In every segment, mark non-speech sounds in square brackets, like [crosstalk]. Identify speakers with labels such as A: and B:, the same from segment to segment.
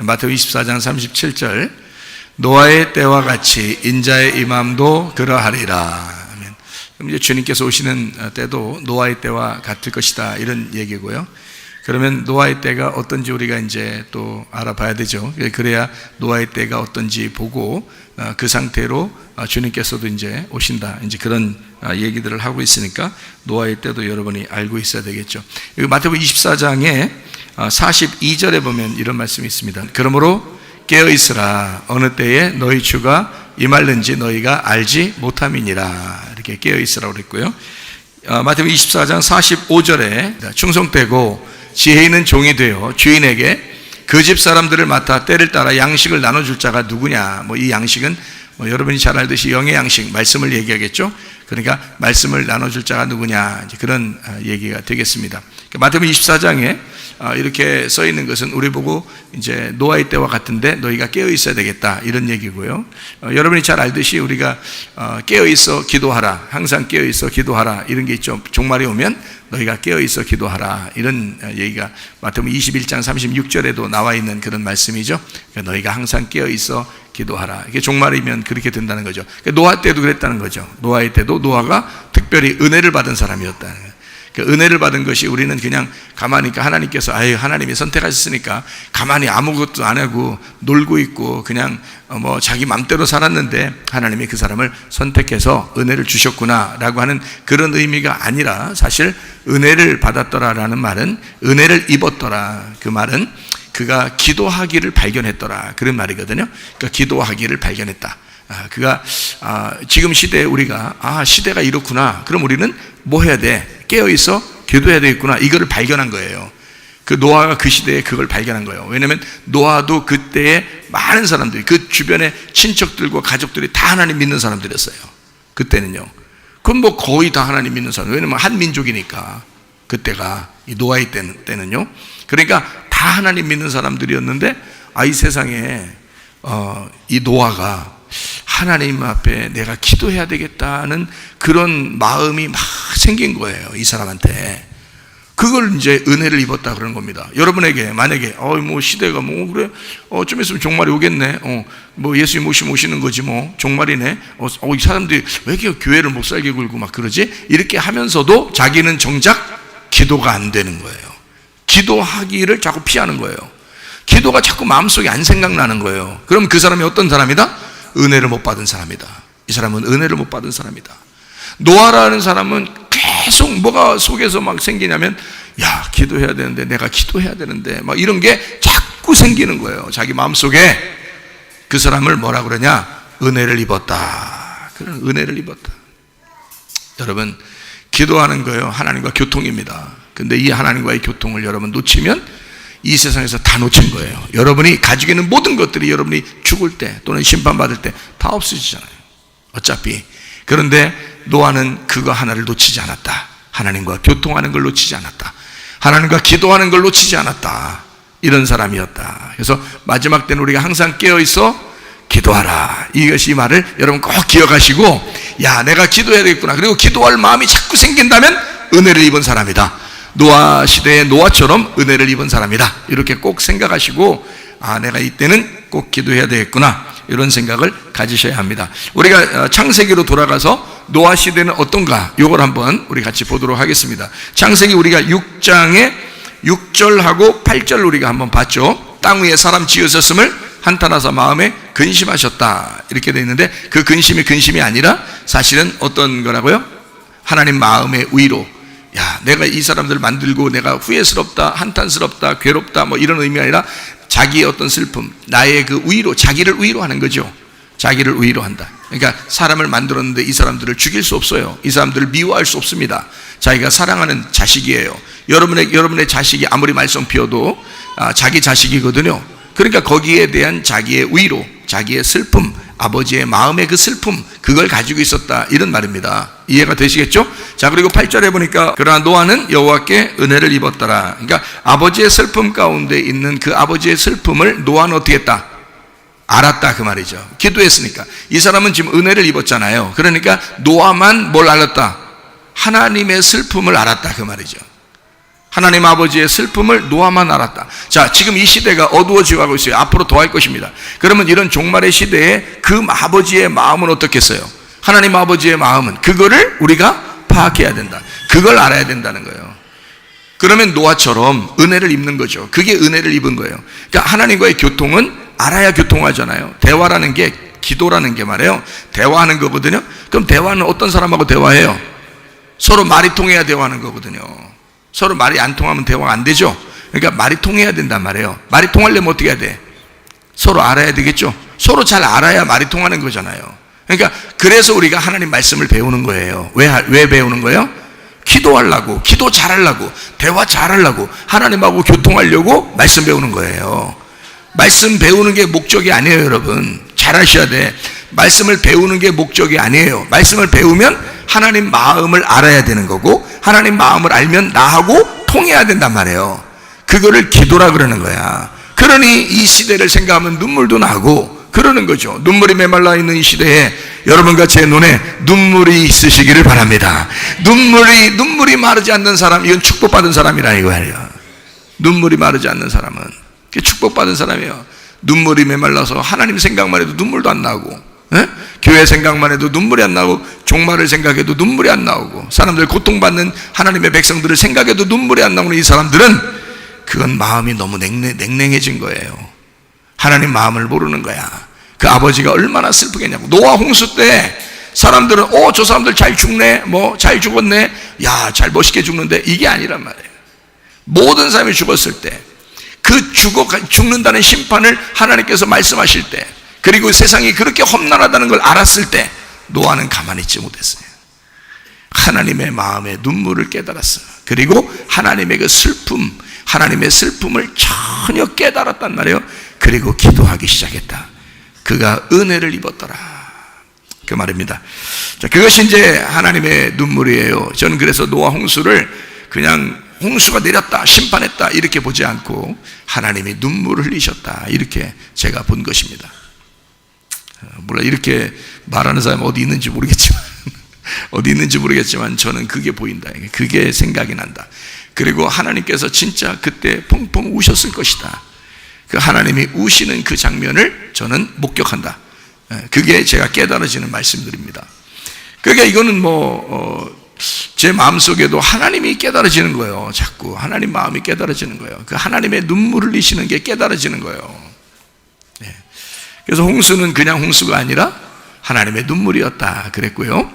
A: 마태복음 24장 37절 노아의 때와 같이 인자의 임함도 그러하리라. 이제 주님께서 오시는 때도 노아의 때와 같을 것이다 이런 얘기고요. 그러면 노아의 때가 어떤지 우리가 이제 또 알아봐야 되죠. 그래야 노아의 때가 어떤지 보고 어, 그 상태로 어, 주님께서도 이제 오신다. 이제 그런 어, 얘기들을 하고 있으니까 노아의 때도 여러분이 알고 있어야 되겠죠. 마태복음 24장에 42절에 보면 이런 말씀이 있습니다. 그러므로 깨어 있으라 어느 때에 너희 주가 임할는지 너희가 알지 못함이니라 이렇게 깨어 있으라고 그랬고요. 마태복음 24장 45절에 충성되고 지혜 있는 종이 되어 주인에게 그 집 사람들을 맡아 때를 따라 양식을 나눠줄 자가 누구냐? 뭐 이 양식은 뭐 여러분이 잘 알듯이 영의 양식, 말씀을 얘기하겠죠? 그러니까 말씀을 나눠줄 자가 누구냐? 이제 그런 아, 얘기가 되겠습니다. 그러니까 마태복음 24장에 아, 이렇게 써 있는 것은 우리 보고 이제 노아의 때와 같은데 너희가 깨어 있어야 되겠다 이런 얘기고요. 어, 여러분이 잘 알듯이 우리가 어, 깨어 있어 기도하라, 항상 깨어 있어 기도하라 이런 게 있죠. 종말이 오면 너희가 깨어 있어 기도하라 이런 어, 얘기가 마태복음 21장 36절에도 나와 있는 그런 말씀이죠. 그러니까 너희가 항상 깨어 있어 기도하라. 이게 종말이면 그렇게 된다는 거죠. 그러니까 노아 때도 그랬다는 거죠. 노아의 때도 노아가 특별히 은혜를 받은 사람이었다는 거예요. 그 은혜를 받은 것이 우리는 그냥 가만히 있까 하나님께서 아유 하나님이 선택하셨으니까 가만히 아무것도 안 하고 놀고 있고 그냥 어, 뭐 자기 맘대로 살았는데 하나님이 그 사람을 선택해서 은혜를 주셨구나라고 하는 그런 의미가 아니라 사실 은혜를 받았더라라는 말은 은혜를 입었더라 그 말은 그가 기도하기를 발견했더라 그런 말이거든요. 그러니까 기도하기를 발견했다. 아, 그가 아, 지금 시대에 우리가 아 시대가 이렇구나. 그럼 우리는 뭐 해야 돼? 깨어 있어 기도해야 되겠구나. 이거를 발견한 거예요. 그 노아가 그 시대에 그걸 발견한 거예요. 왜냐하면 노아도 그때에 많은 사람들이 그 주변에 친척들과 가족들이 다 하나님 믿는 사람들이었어요. 그때는요. 그럼 뭐 거의 다 하나님 믿는 사람. 왜냐면 한 민족이니까 그때가 이 노아의 때는, 때는요. 그러니까 다 하나님 믿는 사람들이었는데 아 이 세상에 어, 이 노아가 하나님 앞에 내가 기도해야 되겠다는 그런 마음이 막 생긴 거예요. 이 사람한테. 그걸 이제 은혜를 입었다 그러는 겁니다. 여러분에게 만약에 어뭐 시대가 뭐 그래 어좀 있으면 종말이 오겠네. 어뭐 예수님 오시면 오시는 거지 뭐 종말이네. 어이 어, 사람들이 왜 이렇게 교회를 못 살게 굴고 막 그러지? 이렇게 하면서도 자기는 정작 기도가 안 되는 거예요. 기도하기를 자꾸 피하는 거예요. 기도가 자꾸 마음속에 안 생각나는 거예요. 그럼 그 사람이 어떤 사람이다? 은혜를 못 받은 사람이다. 이 사람은 은혜를 못 받은 사람이다. 노아라는 사람은 계속 뭐가 속에서 막 생기냐면 야 기도해야 되는데 내가 기도해야 되는데 막 이런 게 자꾸 생기는 거예요. 자기 마음속에 그 사람을 뭐라 그러냐 은혜를 입었다. 그런 은혜를 입었다. 여러분 기도하는 거예요. 하나님과 교통입니다. 근데 이 하나님과의 교통을 여러분 놓치면 이 세상에서 다 놓친 거예요. 여러분이 가지고 있는 모든 것들이 여러분이 죽을 때 또는 심판받을 때 다 없어지잖아요. 어차피. 그런데 노아는 그거 하나를 놓치지 않았다. 하나님과 교통하는 걸 놓치지 않았다. 하나님과 기도하는 걸 놓치지 않았다. 이런 사람이었다. 그래서 마지막 때는 우리가 항상 깨어 있어 기도하라. 이것이 말을 여러분 꼭 기억하시고, 야, 내가 기도해야 되겠구나. 그리고 기도할 마음이 자꾸 생긴다면 은혜를 입은 사람이다. 노아 시대의 노아처럼 은혜를 입은 사람이다. 이렇게 꼭 생각하시고, 아, 내가 이때는 꼭 기도해야 되겠구나. 이런 생각을 가지셔야 합니다. 우리가 어, 창세기로 돌아가서 노아 시대는 어떤가? 이걸 한번 우리 같이 보도록 하겠습니다. 창세기 우리가 6장에 6절하고 8절 우리가 한번 봤죠. 땅 위에 사람 지으셨음을 한탄하사 마음에 근심하셨다. 이렇게 되어 있는데 그 근심이 근심이 아니라 사실은 어떤 거라고요? 하나님 마음의 위로. 야, 내가 이 사람들 만들고 내가 후회스럽다, 한탄스럽다, 괴롭다, 뭐 이런 의미가 아니라 자기의 어떤 슬픔, 나의 그 위로, 자기를 위로 하는 거죠. 자기를 위로 한다. 그러니까 사람을 만들었는데 이 사람들을 죽일 수 없어요. 이 사람들을 미워할 수 없습니다. 자기가 사랑하는 자식이에요. 여러분의 여러분의 자식이 아무리 말썽 피워도 아, 자기 자식이거든요. 그러니까 거기에 대한 자기의 위로, 자기의 슬픔, 아버지의 마음의 그 슬픔, 그걸 가지고 있었다. 이런 말입니다. 이해가 되시겠죠? 자, 그리고 8절에 보니까, 그러나 노아는 여호와께 은혜를 입었더라. 그러니까 아버지의 슬픔 가운데 있는 그 아버지의 슬픔을 노아는 어떻게 했다? 알았다. 그 말이죠. 기도했으니까. 이 사람은 지금 은혜를 입었잖아요. 그러니까 노아만 뭘 알았다? 하나님의 슬픔을 알았다. 그 말이죠. 하나님 아버지의 슬픔을 노아만 알았다. 자, 지금 이 시대가 어두워지고 하고 있어요. 앞으로 더할 것입니다. 그러면 이런 종말의 시대에 그 아버지의 마음은 어떻겠어요? 하나님 아버지의 마음은 그거를 우리가 파악해야 된다. 그걸 알아야 된다는 거예요. 그러면 노아처럼 은혜를 입는 거죠. 그게 은혜를 입은 거예요. 그러니까 하나님과의 교통은 알아야 교통하잖아요. 대화라는 게 기도라는 게 말이에요. 대화하는 거거든요. 그럼 대화는 어떤 사람하고 대화해요? 서로 말이 통해야 대화하는 거거든요. 서로 말이 안 통하면 대화가 안 되죠. 그러니까 말이 통해야 된단 말이에요. 말이 통하려면 어떻게 해야 돼? 서로 알아야 되겠죠. 서로 잘 알아야 말이 통하는 거잖아요. 그러니까 그래서 우리가 하나님 말씀을 배우는 거예요. 왜, 하- 왜 배우는 거예요? 기도하려고, 기도 잘하려고, 대화 잘하려고, 하나님하고 교통하려고 말씀 배우는 거예요. 말씀 배우는 게 목적이 아니에요, 여러분. 잘하셔야 돼. 말씀을 배우는 게 목적이 아니에요. 말씀을 배우면 하나님 마음을 알아야 되는 거고, 하나님 마음을 알면 나하고 통해야 된단 말이에요. 그거를 기도라 그러는 거야. 그러니 이 시대를 생각하면 눈물도 나고, 그러는 거죠. 눈물이 메말라 있는 이 시대에 여러분과 제 눈에 눈물이 있으시기를 바랍니다. 눈물이, 눈물이 마르지 않는 사람, 이건 축복받은 사람이라 이거예요. 눈물이 마르지 않는 사람은 축복받은 사람이에요. 눈물이 메말라서 하나님 생각만 해도 눈물도 안 나고, 예? 교회 생각만 해도 눈물이 안 나고, 종말을 생각해도 눈물이 안 나오고, 사람들 고통받는 하나님의 백성들을 생각해도 눈물이 안 나오는 이 사람들은 그건 마음이 너무 냉랭, 냉랭해진 거예요. 하나님 마음을 모르는 거야. 그 아버지가 얼마나 슬프겠냐고. 노아 홍수 때 사람들은 어 저 사람들 잘 죽네, 뭐 잘 죽었네, 야 잘 멋있게 죽는데 이게 아니란 말이에요. 모든 사람이 죽었을 때 그 죽어 죽는다는 심판을 하나님께서 말씀하실 때 그리고 세상이 그렇게 험난하다는 걸 알았을 때 노아는 가만히 있지 못했어요. 하나님의 마음의 눈물을 깨달았어요. 그리고 하나님의 그 슬픔, 하나님의 슬픔을 전혀 깨달았단 말이에요. 그리고 기도하기 시작했다. 그가 은혜를 입었더라. 그 말입니다. 자, 그것이 이제 하나님의 눈물이에요. 저는 그래서 노아 홍수를 그냥 홍수가 내렸다, 심판했다, 이렇게 보지 않고 하나님이 눈물을 흘리셨다. 이렇게 제가 본 것입니다. 어, 물론 이렇게 말하는 사람이 어디 있는지 모르겠지만, [laughs] 어디 있는지 모르겠지만 저는 그게 보인다. 그게 생각이 난다. 그리고 하나님께서 진짜 그때 펑펑 우셨을 것이다. 그 하나님이 우시는 그 장면을 저는 목격한다. 예, 그게 제가 깨달아지는 말씀들입니다. 그러니까 이거는 뭐, 어, 제 마음속에도 하나님이 깨달아지는 거예요. 자꾸 하나님 마음이 깨달아지는 거예요. 그 하나님의 눈물 흘리시는 게 깨달아지는 거예요. 예. 그래서 홍수는 그냥 홍수가 아니라 하나님의 눈물이었다 그랬고요.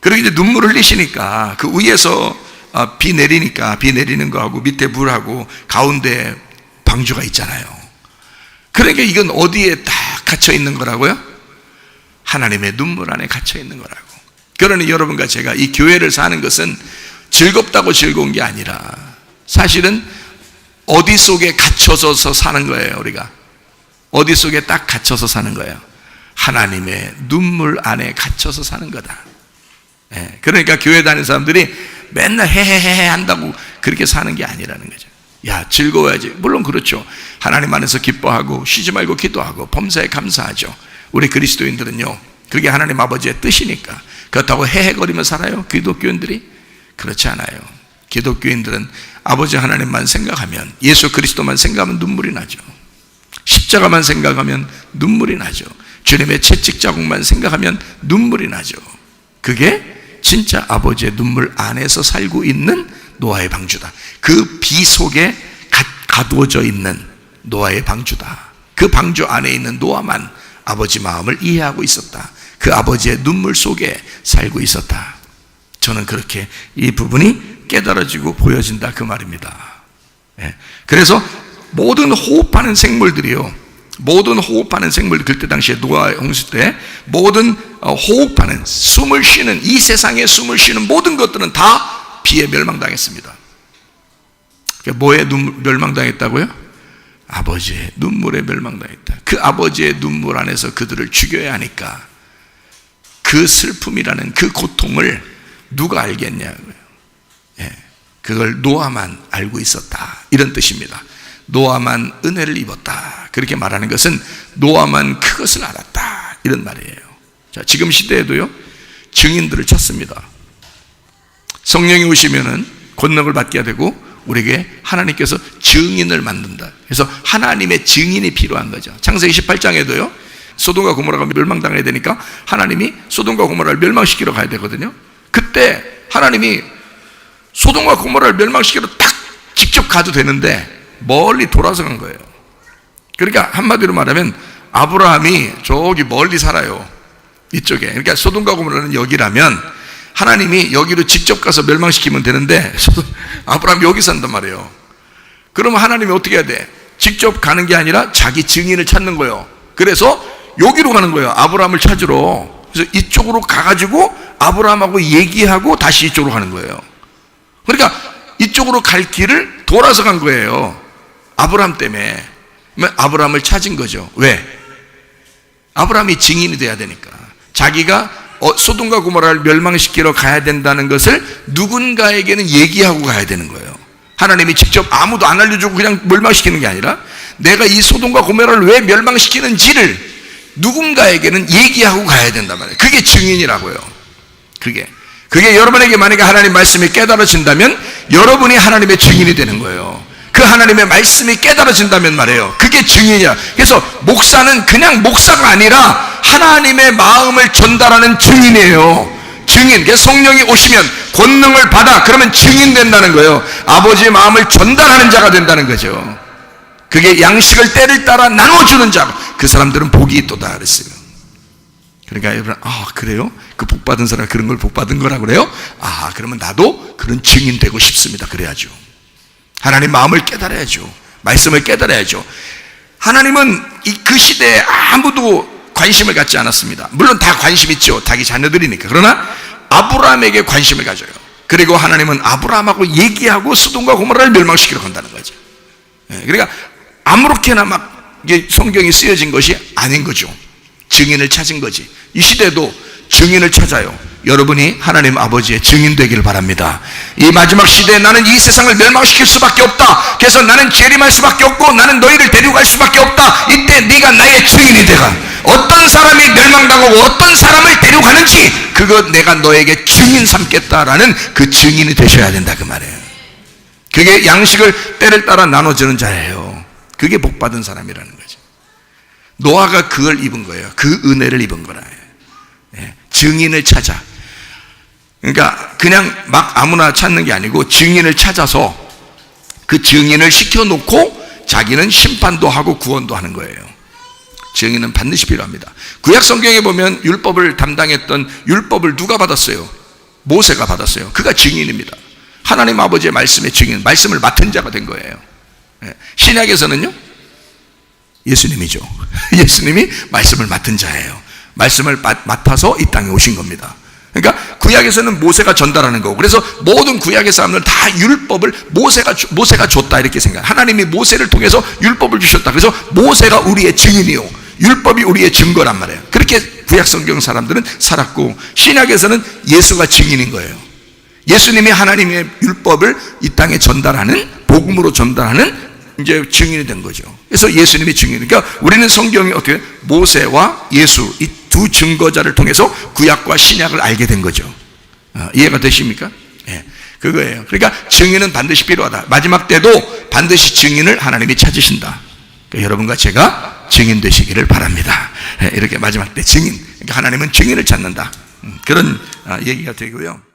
A: 그렇게 이제 눈물 흘리시니까 그 위에서 아, 비 내리니까 비 내리는 거하고 밑에 물하고 가운데 방주가 있잖아요. 그러니까 이건 어디에 딱 갇혀 있는 거라고요? 하나님의 눈물 안에 갇혀 있는 거라고. 그러니 여러분과 제가 이 교회를 사는 것은 즐겁다고 즐거운 게 아니라 사실은 어디 속에 갇혀서 사는 거예요, 우리가. 어디 속에 딱 갇혀서 사는 거예요. 하나님의 눈물 안에 갇혀서 사는 거다. 예, 그러니까 교회 다니는 사람들이 맨날 헤헤헤 한다고 그렇게 사는 게 아니라는 거죠. 야, 즐거워야지. 물론 그렇죠. 하나님 안에서 기뻐하고 쉬지 말고 기도하고 범사에 감사하죠. 우리 그리스도인들은요. 그게 하나님 아버지의 뜻이니까. 그렇다고 헤헤거리며 살아요. 기독교인들이 그렇지 않아요. 기독교인들은 아버지 하나님만 생각하면 예수 그리스도만 생각하면 눈물이 나죠. 십자가만 생각하면 눈물이 나죠. 주님의 채찍 자국만 생각하면 눈물이 나죠. 그게 진짜 아버지의 눈물 안에서 살고 있는 노아의 방주다. 그 비 속에 가, 가두어져 있는 노아의 방주다. 그 방주 안에 있는 노아만 아버지 마음을 이해하고 있었다. 그 아버지의 눈물 속에 살고 있었다. 저는 그렇게 이 부분이 깨달아지고 보여진다 그 말입니다. 예. 그래서 모든 호흡하는 생물들이요. 모든 호흡하는 생물 그때 당시에 노아 홍수 때 모든 어, 호흡하는 숨을 쉬는 이 세상에 숨을 쉬는 모든 것들은 다 비에 멸망당했습니다. 뭐에 눈, 멸망당했다고요? 아버지의 눈물에 멸망당했다. 그 아버지의 눈물 안에서 그들을 죽여야 하니까 그 슬픔이라는 그 고통을 누가 알겠냐고요. 예, 그걸 노아만 알고 있었다. 이런 뜻입니다. 노아만 은혜를 입었다. 그렇게 말하는 것은 노아만 그것을 알았다. 이런 말이에요. 자, 지금 시대에도요, 증인들을 찾습니다. 성령이 오시면은 권능을 받게 되고 우리에게 하나님께서 증인을 만든다. 그래서 하나님의 증인이 필요한 거죠. 창세기 18장에도요. 소돔과 고모라가 멸망당해야 되니까 하나님이 소돔과 고모라를 멸망시키러 가야 되거든요. 그때 하나님이 소돔과 고모라를 멸망시키러 딱 직접 가도 되는데 멀리 돌아서 간 거예요. 그러니까 한마디로 말하면 아브라함이 저기 멀리 살아요. 이쪽에. 그러니까 소돔과 고모라는 여기라면 하나님이 여기로 직접 가서 멸망시키면 되는데 [laughs] 아브라함이 여기 산단 말이에요. 그러면 하나님이 어떻게 해야 돼? 직접 가는 게 아니라 자기 증인을 찾는 거예요. 그래서 여기로 가는 거예요. 아브라함을 찾으러. 그래서 이쪽으로 가가지고 아브라함하고 얘기하고 다시 이쪽으로 가는 거예요. 그러니까 이쪽으로 갈 길을 돌아서 간 거예요. 아브라함 때문에. 그러면 아브라함을 찾은 거죠. 왜? 아브라함이 증인이 돼야 되니까. 자기가 어, 소돔과 고모라를 멸망시키러 가야 된다는 것을 누군가에게는 얘기하고 가야 되는 거예요. 하나님이 직접 아무도 안 알려주고 그냥 멸망시키는 게 아니라 내가 이 소돔과 고모라를 왜 멸망시키는지를 누군가에게는 얘기하고 가야 된단 말이에요. 그게 증인이라고요. 그게. 그게 여러분에게 만약에 하나님 말씀이 깨달아진다면 여러분이 하나님의 증인이 되는 거예요. 그 하나님의 말씀이 깨달아진다면 말이에요. 그게 증인이야. 그래서 목사는 그냥 목사가 아니라 하나님의 마음을 전달하는 증인이에요. 증인. 그래서 성령이 오시면 권능을 받아 그러면 증인 된다는 거예요. 아버지의 마음을 전달하는 자가 된다는 거죠. 그게 양식을 때를 따라 나눠주는 자. 그 사람들은 복이 있도다 그랬어요. 그러니까 여러분, 아, 그래요? 그 복 받은 사람 그런 걸 복 받은 거라 그래요? 아, 그러면 나도 그런 증인 되고 싶습니다. 그래야죠. 하나님 마음을 깨달아야죠. 말씀을 깨달아야죠. 하나님은 이그 시대에 아무도 관심을 갖지 않았습니다. 물론 다 관심 있죠. 자기 자녀들이니까. 그러나 아브라함에게 관심을 가져요. 그리고 하나님은 아브라함하고 얘기하고 수동과 고모라를 멸망시키러 간다는 거죠. 예, 그러니까 아무렇게나 막 성경이 쓰여진 것이 아닌 거죠. 증인을 찾은 거지. 이 시대도 증인을 찾아요. 여러분이 하나님 아버지의 증인 되기를 바랍니다. 이 마지막 시대에 나는 이 세상을 멸망시킬 수밖에 없다. 그래서 나는 재림할 수밖에 없고 나는 너희를 데리고 갈 수밖에 없다. 이때 네가 나의 증인이 되가. 어떤 사람이 멸망당하고 어떤 사람을 데려가는지 그거 내가 너에게 증인 삼겠다라는 그 증인이 되셔야 된다 그 말이에요. 그게 양식을 때를 따라 나눠주는 자예요. 그게 복 받은 사람이라는 거죠. 노아가 그걸 입은 거예요. 그 은혜를 입은 거라. 예, 증인을 찾아. 그러니까 그냥 막 아무나 찾는 게 아니고 증인을 찾아서 그 증인을 시켜놓고 자기는 심판도 하고 구원도 하는 거예요. 증인은 반드시 필요합니다. 구약 성경에 보면 율법을 담당했던 율법을 누가 받았어요? 모세가 받았어요. 그가 증인입니다. 하나님 아버지의 말씀의 증인, 말씀을 맡은 자가 된 거예요. 예, 신약에서는요? 예수님이죠. [laughs] 예수님이 말씀을 맡은 자예요. 말씀을 맡- 맡아서 이 땅에 오신 겁니다. 그러니까 구약에서는 모세가 전달하는 거고 그래서 모든 구약의 사람들은 다 율법을 모세가 주- 모세가 줬다 이렇게 생각. 하나님이 모세를 통해서 율법을 주셨다. 그래서 모세가 우리의 증인이요. 율법이 우리의 증거란 말이에요. 그렇게 구약 성경 사람들은 살았고 신약에서는 예수가 증인인 거예요. 예수님이 하나님의 율법을 이 땅에 전달하는 복음으로 전달하는 이제 증인이 된 거죠. 그래서 예수님이 증인. 그러니까 우리는 성경이 어떻게 모세와 예수 이 두 증거자를 통해서 구약과 신약을 알게 된 거죠. 어, 이해가 되십니까? 예. 그거예요. 그러니까 증인은 반드시 필요하다. 마지막 때도 반드시 증인을 하나님이 찾으신다. 그러니까 여러분과 제가 증인 되시기를 바랍니다. 예, 이렇게 마지막 때 증인. 그러니까 하나님은 증인을 찾는다. 음, 그런 아, 얘기가 되고요.